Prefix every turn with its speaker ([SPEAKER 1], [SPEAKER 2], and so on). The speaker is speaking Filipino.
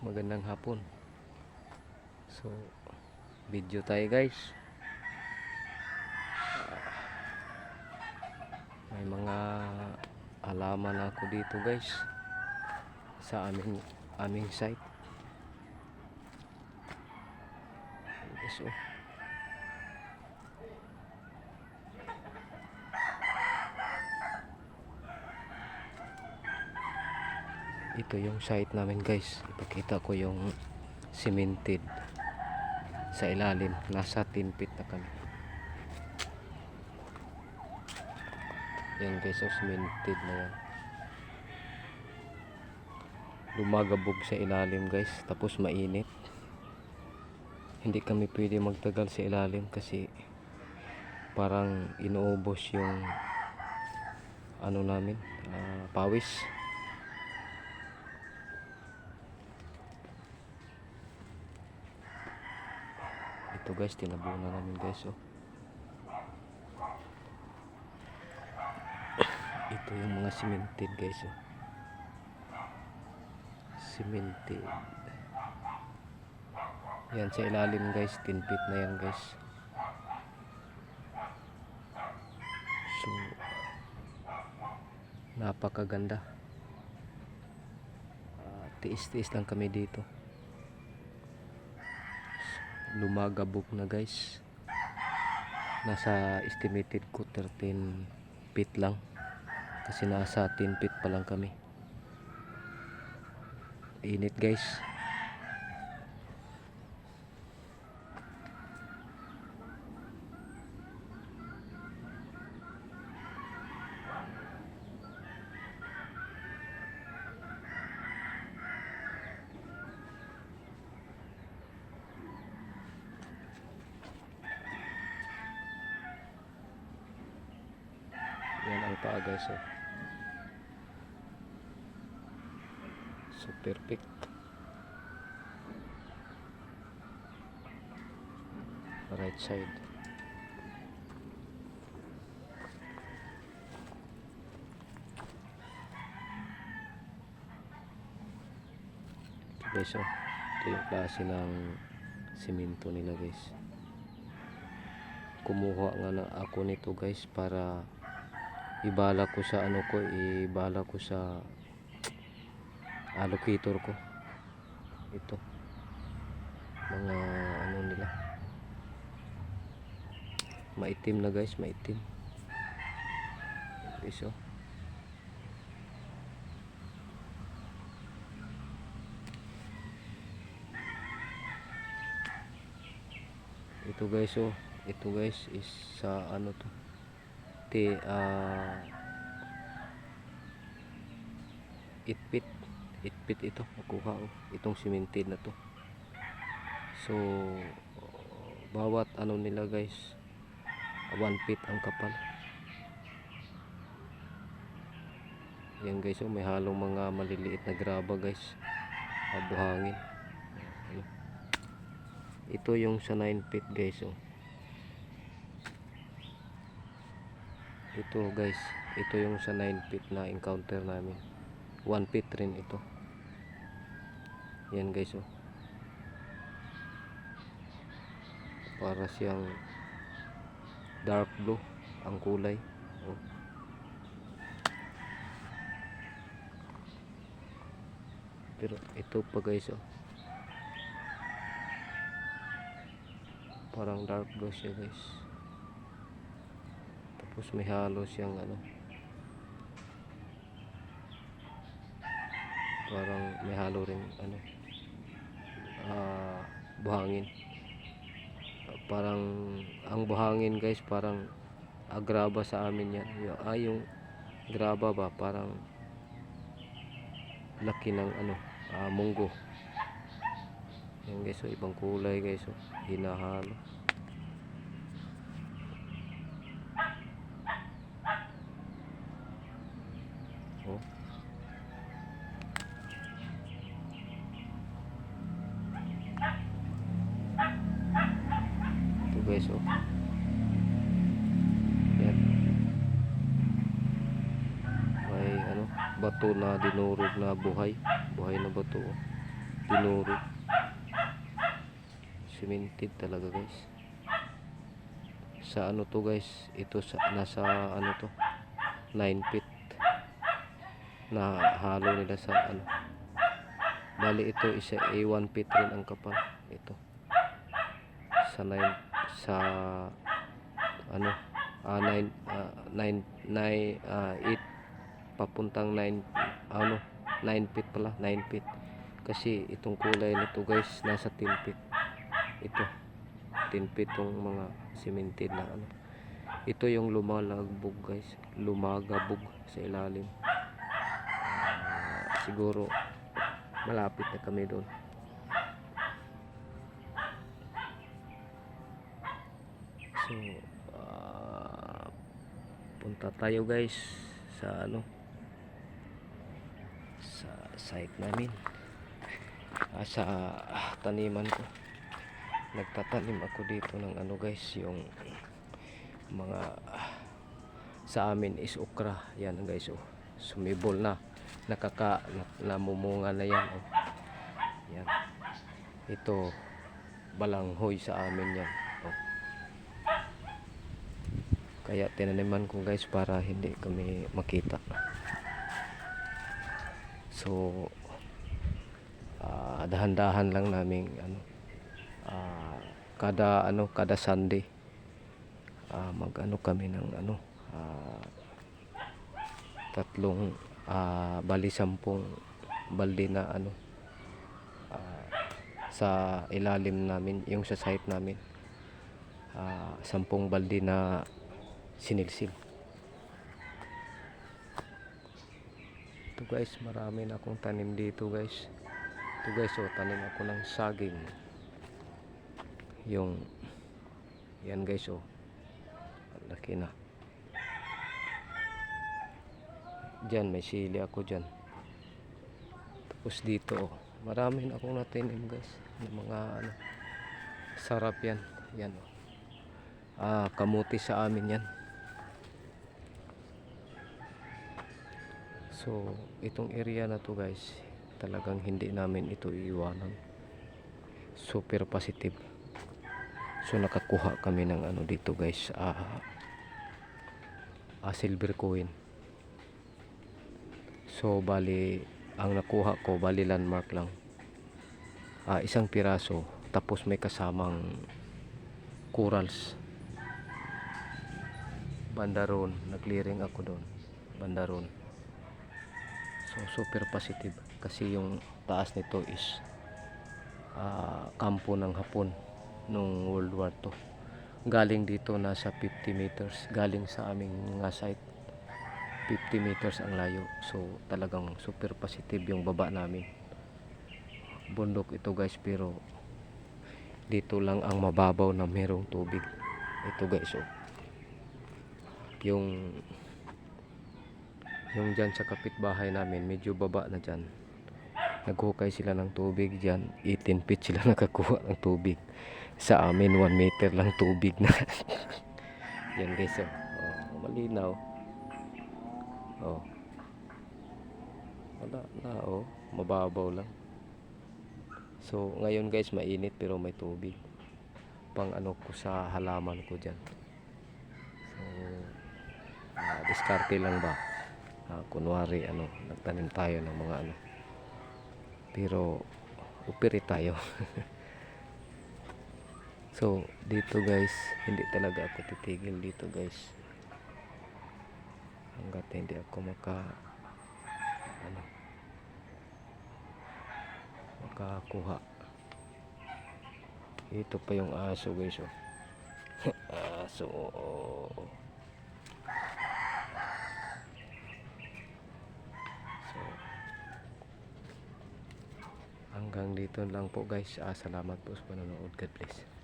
[SPEAKER 1] magandang hapon. So, video tayo guys. Ah, May mga halaman ako dito guys sa aming aming site. Guys, oh. Ito yung site namin guys. Ipakita ko yung cemented sa ilalim. Nasa 10 feet na kami. Yan guys oh cemented na yan. Lumagabog sa ilalim guys. Tapos mainit. Hindi kami pwede magtagal sa ilalim kasi parang inuubos yung ano namin ah, pawis ito guys. Tinabunan namin guys oh. Ito yung mga cemented guys oh. Cemented. Yan sa ilalim guys 10 feet na yan guys. So napakaganda. Ah, tiis-tiis lang kami dito lumagabog na guys. Nasa estimated ko 13 feet lang. Kasi nasa 10 feet pa lang kami. Init guys yan ang paa guys oh. so perfect. Right side. Guys oh. Ito yung klase ng simento nila guys. Kumuha nga na ako nito guys para ibala ko sa ano ko ibala ko sa allocator ko. Ito. Mga ano nila. Maitim na guys maitim. Guys oh. Ito guys oh. Ito guys is sa ano to te ah 8 feet 8 feet ito. Nakuha oh. Itong cemented na to. So bawat ano nila guys 1 feet ang kapal. Yan guys oh. May halong mga maliliit na graba guys. Ah, buhangin ito yung sa 9 feet guys oh ito guys. Ito yung sa 9 feet na encounter namin. 1 feet rin ito. Yan guys oh. Para siyang dark blue ang kulay. Oh. pero ito pa guys oh. Parang dark blue siya guys tapos may halo siyang ano. Parang may halo rin ano ah buhangin. Parang ang buhangin guys parang agraba sa amin yan. Yung, ah, yung graba ba parang laki ng ano ah, munggo. Yan guys oh, ibang kulay guys oh, hinahalo oh ito guys oh yan may ano bato na dinurog na buhay buhay na bato oh. tinuro. Cemented talaga guys. Sa ano to guys? Ito sa nasa ano to? 9 feet na halo nila sa ano. Bali ito isa a 1 feet rin ang kapal. Ito. Sa 9 sa ano ah 9 ah, 9 9 ah, 8 papuntang 9 ano 9 feet pala 9 feet. Kasi itong kulay nito guys nasa 10 feet. Ito 10 feet tong mga cemented na ano. Ito yung lumalagbog guys. Lumagabog sa ilalim. Ah, siguro malapit na kami doon so ah, punta tayo guys sa ano sa site namin. Ah, sa ah, taniman ko. Nagtatanim ako dito ng ano guys yung mga sa amin is okra. Yan guys oh. Sumibol na. Nakaka na- namumunga na yan oh. Yan. Ito balanghoy sa amin yan oh. Kaya tinaniman ko guys para hindi kami makita. So ah, dahan-dahan lang namin ano ah, kada ano kada Sunday ah, mag ano kami ng ano ah, tatlong ah, bali sampung balde na ano ah, sa ilalim namin yung sa site namin. Ah, sampung balde na sinilsil ito guys marami na akong tanim dito guys ito guys oh tanim ako ng saging yung yan guys oh laki na Diyan may sili ako diyan. Tapos dito oh, marami na akong natanim guys. Ng mga ano sarap yan. Yan oh. Ah, kamuti sa amin yan. So, itong area na to guys, talagang hindi namin ito iiwanan. Super positive. So, nakakuha kami ng ano dito guys, ah, ah silver coin. So bali ang nakuha ko bali landmark lang. Ah, isang piraso tapos may kasamang corals. Bandaron, nag-clearing ako doon. Bandaron. So super positive kasi yung taas nito is ah, kampo ng Hapon nung World War II. Galing dito nasa 50 meters, galing sa aming nga site 50 meters ang layo. So talagang super positive yung baba namin. Bundok ito guys pero dito lang ang mababaw na merong tubig. Ito guys oh. Yung yung dyan sa kapitbahay namin medyo baba na dyan. Naghukay sila ng tubig dyan. 18 feet sila nakakuha ng tubig. Sa amin 1 meter lang tubig na. Yan guys oh. oh malinaw. Oh. Wala na oh, mababaw lang. So, ngayon guys, mainit pero may tubig. Pang ano ko sa halaman ko diyan. So, ah, diskarte lang ba? Ah, kunwari ano, nagtanim tayo ng mga ano. Pero upiri tayo. so, dito guys, hindi talaga ako titigil dito guys hanggat hindi ako maka ano makakuha ito pa yung aso guys oh aso so hanggang dito lang po guys. Ah, salamat po sa panonood. God bless